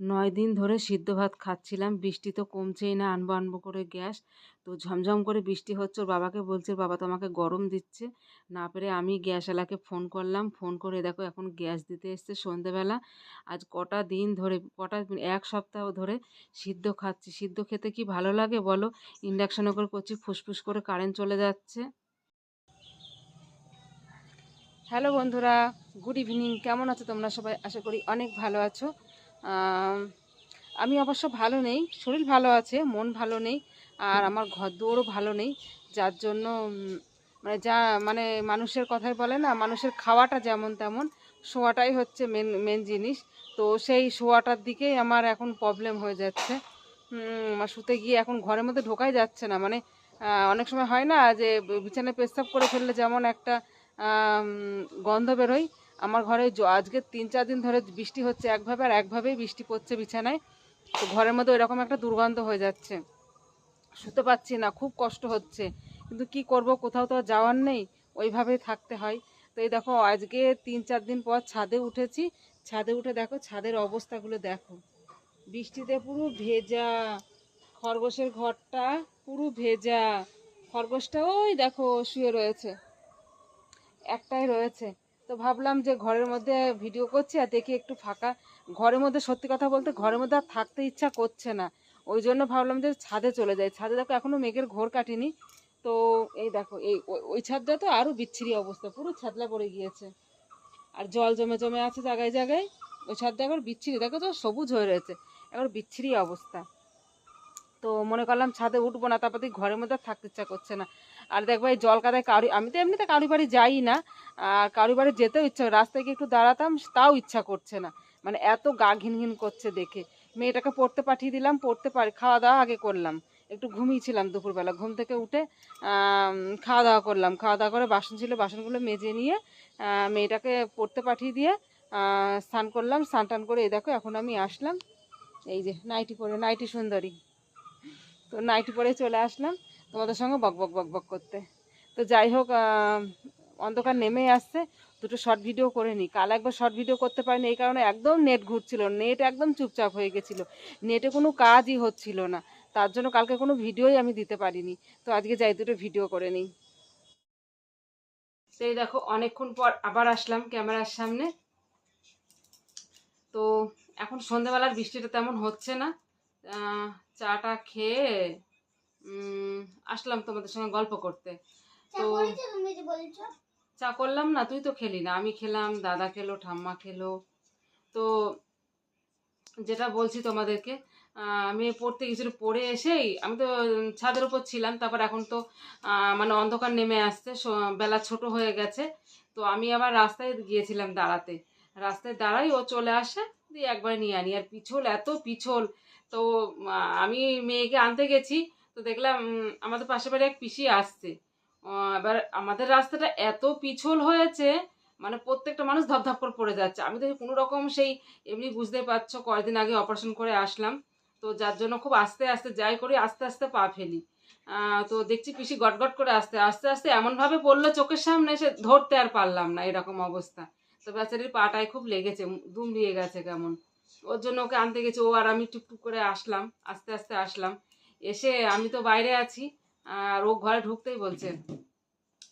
নয় দিন ধরে সিদ্ধ ভাত খাচ্ছিলাম, বৃষ্টি তো কমছেই না, আনব আনব করে গ্যাস। তো ঝমঝম করে বৃষ্টি হচ্ছে, ওর বাবাকে বলছে, বাবা তো আমাকে গরম দিচ্ছে। না পেরে আমি গ্যাসওয়ালাকে ফোন করলাম, ফোন করে দেখো এখন গ্যাস দিতে এসছে সন্ধেবেলা। আজ কটা দিন ধরে, কটা এক সপ্তাহ ধরে সিদ্ধ খাচ্ছি। সিদ্ধ খেতে কি ভালো লাগে বলো? ইন্ডাকশানে করে করছি, ফুসফুস করে কারেন্ট চলে যাচ্ছে। হ্যালো বন্ধুরা, গুড ইভিনিং। কেমন আছো তোমরা সবাই? আশা করি অনেক ভালো আছো। আম, অবশ্য ভালো নেই শরীর ভালো আছে মন ভালো নেই আর আমার ঘর দুয়ারও ভালো নেই যার জন্য মানে যা মানে মানুষের কথাই বলে না মানুষের খাওয়াটা যেমন তেমন শোয়াটাই হচ্ছে মেন মেন জিনিস তো সেই শোয়াটার দিকেই আমার এখন প্রবলেম হয়ে যাচ্ছে। শুতে গিয়ে এখন ঘরের মধ্যে ঢোকাই যাচ্ছে না মানে অনেক সময় হয় না যে বিছানায় পেশাব করে ফেললে যেমন একটা গন্ধ বেরোয় আমার ঘরে আজকে তিন চার দিন ধরে বৃষ্টি হচ্ছে, একভাবে আর একভাবেই বৃষ্টি পড়ছে বিছানায়। তো ঘরের মধ্যে ওইরকম একটা দুর্গন্ধ হয়ে যাচ্ছে। শুতে পারছি না, খুব কষ্ট হচ্ছে। কিন্তু কি করব, কোথাও তো যাওয়ার নেই, ওইভাবেই থাকতে হয়। তো এই দেখো, আজকে তিন চার দিন পর ছাদে উঠেছি। ছাদে উঠে দেখো, ছাদের অবস্থাগুলো দেখো। বৃষ্টিতে পুরো ভেজা। খরগোশের ঘরটা পুরো ভেজা। খরগোশটা ওই দেখো, শুয়ে রয়েছে। একটাই রয়েছে। তো ভাবলাম যে ঘরের মধ্যে ভিডিও করছি আর দেখি একটু ফাঁকা। ঘরের মধ্যে সত্যি কথা বলতে ঘরের মধ্যে আর থাকতে ইচ্ছা করছে না। ওই জন্য ভাবলাম যে ছাদে চলে যাই। ছাদে দেখো এখনও মেঘের ঘোর কাটিনি। তো এই দেখো, এই ওই- ছাদটা তো আরও বিচ্ছিরি অবস্থা। পুরো ছাদলা পড়ে গিয়েছে। আর জল জমে জমে আছে জায়গায় জায়গায়। ওই ছাদটা একবার বিচ্ছিরি। দেখো তো সবুজ হয়ে রয়েছে। একবার বিচ্ছিরি অবস্থা। তো মনে করলাম ছাদে উঠবো না, তারপর ঘরের মধ্যে থাকতে ইচ্ছা করছে না। আর দেখব এই জল কাদায় কারু, আমি তো এমনিতে কারু বাড়ি যাই না, আর কাউরি বাড়ি যেতেও ইচ্ছা করে রাস্তায় গিয়ে একটু দাঁড়াতাম, তাও ইচ্ছা করছে না। মানে এত গা ঘিন ঘিন করছে দেখে। মেয়েটাকে পড়তে পাঠিয়ে দিলাম, পড়তে পারি, খাওয়া দাওয়া আগে করলাম। একটু ঘুমিয়েছিলাম দুপুরবেলা, ঘুম থেকে উঠে খাওয়া দাওয়া করলাম। খাওয়া দাওয়া করে বাসন ছিল, বাসনগুলো মেজে নিয়ে মেয়েটাকে পড়তে পাঠিয়ে দিয়ে স্নান করলাম। স্নান টান করে এই দেখো, এখন আমি আসলাম। এই যে, নাইটি পরে, নাইটি সুন্দরী। তো নাইটি পরে চলে আসলাম তোমাদের সঙ্গে বক বক বক বক করতে। তো যাই হোক অন্ধকার নেমেই আসছে, দুটো শর্ট ভিডিও করে নিই কাল একবার শর্ট ভিডিও করতে পারিনি, এই কারণে একদম নেট ঘুরছিল নেট একদম চুপচাপ হয়ে গেছিল। নেটে কোনো কাজই হচ্ছিল না, তার জন্য কালকে কোনো ভিডিওই আমি দিতে পারিনি। তো আজকে যাই দুটো ভিডিও করে নিই। সেই দেখো, অনেকক্ষণ পর আবার আসলাম ক্যামেরার সামনে। তো এখন সন্ধ্যাবেলার বৃষ্টিটা তেমন হচ্ছে না। চাটা খেয়ে আসলাম তোমাদের সঙ্গে গল্প করতে। তো চা করলাম না তুই তো খেলি না। আমি খেলাম দাদা খেলো ঠাম্মা খেলো। তো যেটা বলছি তোমাদেরকে আমি পড়তে গেছিল পড়ে এসেই আমি তো ছাদের উপর ছিলাম তারপর এখন তো মানে অন্ধকার নেমে আসছে বেলা ছোট হয়ে গেছে। তো আমি আবার রাস্তায় গিয়েছিলাম দাঁড়াতে। রাস্তায় দাঁড়াই ও চলে আসে দিয়ে একবার নিয়ে আনি। আর পিছল এত পিছল তো আমি মেয়েকে আনতে গেছি, তো দেখলাম আমাদের পাশের বাড়ি এক পিসি আসছে। এবার আমাদের রাস্তাটা এত পিছল হয়েছে মানে প্রত্যেকটা মানুষ ধপধপ করে পড়ে যাচ্ছে। আমি তো কোনো রকম সেই এমনি বুঝতেই পারছ, কয়েকদিন আগে অপারেশন করে আসলাম। তো যার জন্য খুব আস্তে আস্তে যাই করি, আস্তে আস্তে পা ফেলি। তো দেখছি পিসি গটগট করে আসতে আস্তে আস্তে এমনভাবে পড়ল চোখের সামনে এসে ধরতে আর পারলাম না। এরকম অবস্থা। তো বেচারির পাটায় খুব লেগেছে দুমড়িয়ে গেছে কেমন। ওর জন্য ওকে আনতে গেছে। ও আর আমি টুকটুক করে আসলাম আস্তে আস্তে আসলাম। এসে আমি তো বাইরে আছি আর ও ঘরে ঢুকতেই বলছে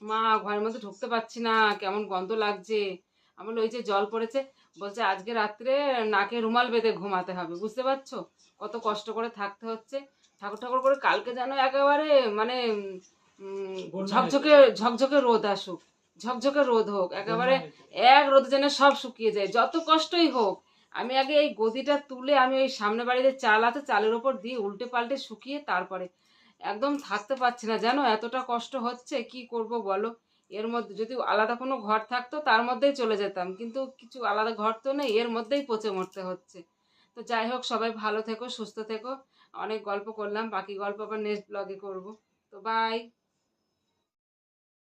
মা ঘরের মধ্যে ঢুকতে পারছি না কেমন গন্ধ লাগছে? আমি বলি, ওই যে জল পড়েছে। বলছে আজকে রাত্রে নাকে রুমাল বেঁধে ঘুমাতে হবে বুঝতে পারছ? কত কষ্ট করে থাকতে হচ্ছে। ঠাকুর ঠাকুর করে কালকে যেন একেবারে মানে উম, ঝকঝকে ঝকঝকে রোদ আসুক ঝকঝকে রোদ হোক একেবারে এক রোদে যেন সব শুকিয়ে যায় যত কষ্টই হোক আমি আগে এই গদিটা তুলে আমি ওই সামনে বাড়িতে চাল আছে, চালের ওপর দিয়ে উল্টে পাল্টে শুকিয়ে তারপরে একদম থাকতে পারছি না। জানো এতটা কষ্ট হচ্ছে, কি করব বলো? এর মধ্যে যদি আলাদা কোনো ঘর থাকতো তার মধ্যেই চলে যেতাম, কিন্তু কিছু আলাদা ঘর তো নেই, এর মধ্যেই পচে মরতে হচ্ছে। তো যাই হোক, সবাই ভালো থেকো, সুস্থ থেকো। অনেক গল্প করলাম, বাকি গল্প আবার নেক্সট ব্লগে করব। তো বাই